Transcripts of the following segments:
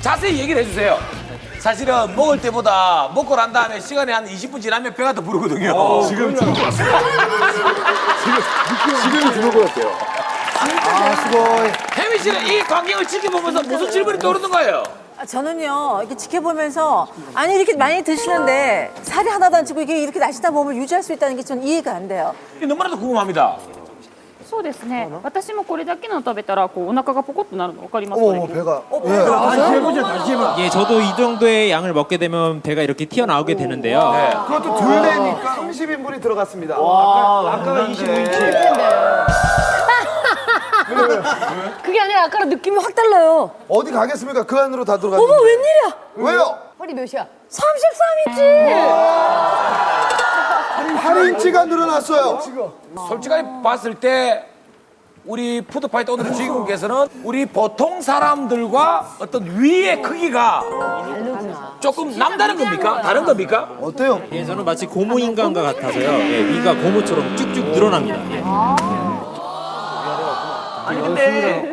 자세히 얘기를 해주세요. 사실은 먹을 때보다 먹고 난 다음에 시간이 한 20분 지나면 배가 더 부르거든요. 지금 죽을 것 같습니다. 지금, 지금 죽을 것 같아요. 아, 수고해. 혜미 씨는 이 광경을 지켜보면서 무슨 질문이 떠오르는 거예요? 아, 저는요 이렇게 지켜보면서 아니 이렇게 많이 드시는데 살이 하나도 안 찌고 이게 이렇게 날씬한 몸을 유지할 수 있다는 게 전 이해가 안 돼요. 너무나도 궁금합니다. そうですね私もこれだけの食べたらこうお腹がポコッとなるの分かりますか 어머, ね 배가. 예. 예, 저도 이 정도의 양을 먹게 되면 배가 이렇게 튀어나오게 되는데요. 그것도 둘레니까 30인분이 들어갔습니다. 그게 아니라 아까랑 느낌이 확 달라요. 어디 가겠습니까? 그 안으로 다 들어갔는데. 어머 웬일이야? 왜요? 허리 몇이야? 33이지. 8인치가 늘어났어요. 솔직하게 봤을 때 우리 푸드파이터 오늘 주인공께서는 우리 보통 사람들과 어떤 위의 크기가 조금 남다른 겁니까? 다른 겁니까? 어때요? 예, 저는 마치 고무 인간과 같아서요. 예, 위가 고무처럼 쭉쭉 늘어납니다. 예. 아니 근데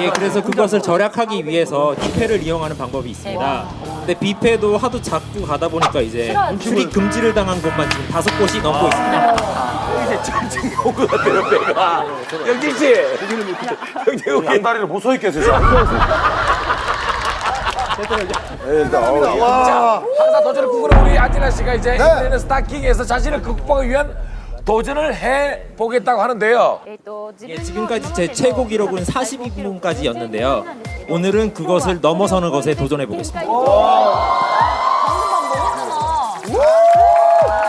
예, 그래서 그것을 절약하기 위해서 뷔페를 이용하는 방법이 있습니다. 근데 뷔페도 하도 자주 가다 보니까 이제 출입 금지를 당한 곳만 지금 다섯 곳이 넘고 있습니다. 이제 찡찡 온것 같아요, 배가. 영진 씨. 영진 우리 양다리를 못 서 있겠어요. 자, 항상 도전을 꿈꾸는 우리 안진아 씨가 이제 네. 인터넷 스타킹에서 자신을 극복하기 위한 도전을 해 보겠다고 하는데요. 예, 지금까지 제 최고 기록은 42분까지였는데요. 오늘은 그것을 넘어서는 것에 도전해 보겠습니다.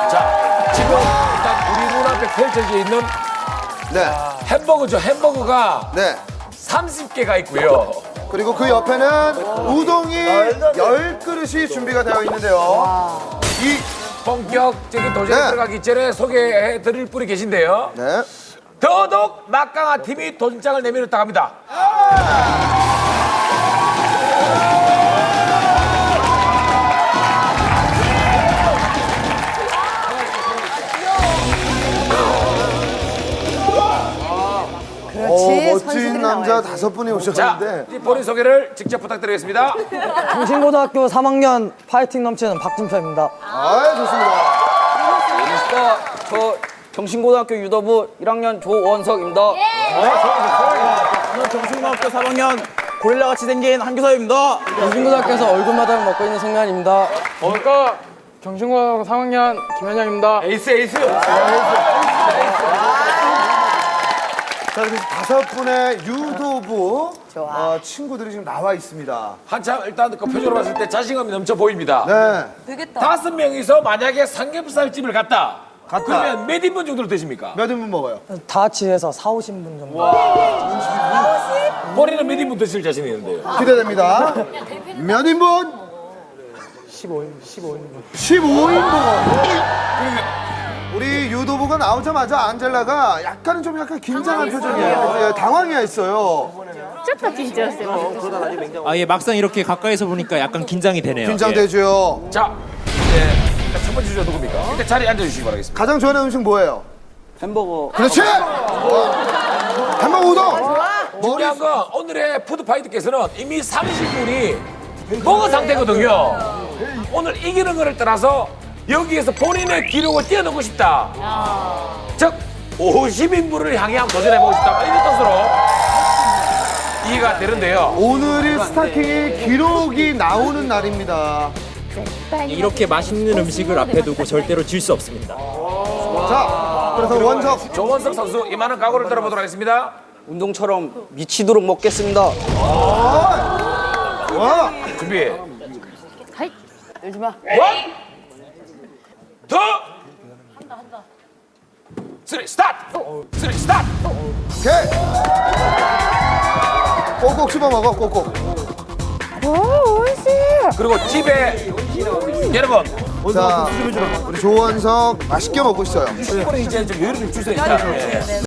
자, 지금 일단 우리 눈앞에 펼쳐져 있는 네. 햄버거죠. 햄버거가 네. 30개가 있고요. 그리고 그 옆에는 우동이 아, 열그릇이 준비가 되어 있는데요. 이 본격적인 도전에 네. 들어가기 전에 소개해 드릴 분이 계신데요. 네. 더더욱 막강한 팀이 도전장을 내밀었다 합니다. 그렇지. 멋진 선수들이 남자 나와야지. 다섯 분이 자, 오셨는데. 이 본인 소개를 직접 부탁드리겠습니다. 경신고등학교 3학년 파이팅 넘치는 박준표입니다. 아, 좋습니다. 저 경신고등학교 유도부 1학년 조원석입니다. 저는 경신고등학교 3학년 고릴라같이 생긴 한규서입니다. 경신고등학교에서 얼굴 마담을 먹고 있는. 저가 경신고등학교 3학년 김현영입니다. 에이스, 에이스. 자, 그래서 다섯 분의 유도부 어, 친구들이 지금 나와 있습니다. 한참 일단 그 표정으로 봤을 때 자신감이 넘쳐 보입니다. 네. 되겠다. 다섯 명이서 만약에 삼겹살 집을 갔다. 갔다. 그러면 몇 인분 정도로 되십니까? 몇 인분 먹어요? 다 같이 해서 4, 50분 정도. 본인은 몇 인분 드실 자신이 있는데요? 기대됩니다. 몇 인분? 15인, 15인. 15인분. 우리 유도부가 나오자마자 안젤라가 약간은 좀 약간 긴장한 표정이에요. 예, 당황해 있어요. ちょっと緊張してます 아, 예, 막상 이렇게 가까이서 보니까 약간 긴장이 되네요. 예. 긴장되죠. 자, 이제 첫 번째 주자 누굽니까? 일단 자리에 앉아주시기 바라겠습니다. 가장 좋아하는 음식 뭐예요? 햄버거. 그렇지. 햄버거 우동. 중요한 건 오늘의 푸드파이트께서는 이미 30분이 먹은 상태거든요. 오늘 이기는 거를 떠나서 여기에서 본인의 기록을 뛰어넘고 싶다. 즉 50인분을 향해 한번 도전해보고 싶다. 이런 뜻으로 이해가 되는데요. 오늘이 스타킹의 기록이 나오는 날입니다. 이렇게 맛있는 음식을 앞에 두고 절대로 질 수 없습니다. 자, 그래서 원석 조원석 선수 이만한 각오를 들어보도록 하겠습니다. 운동처럼 미치도록 먹겠습니다. 와, 준비. はい 열지 마. 원, 투, 쓰리, 스타트. 쓰리, 스타트. 오케이. 꼭꼭 씹어 먹어, 꼭꼭. 그리고 집에 여러분 자, 우리 조원석 맛있게 먹고 있어요. 이제 좀 여유를 좀 주세요. 자, 예.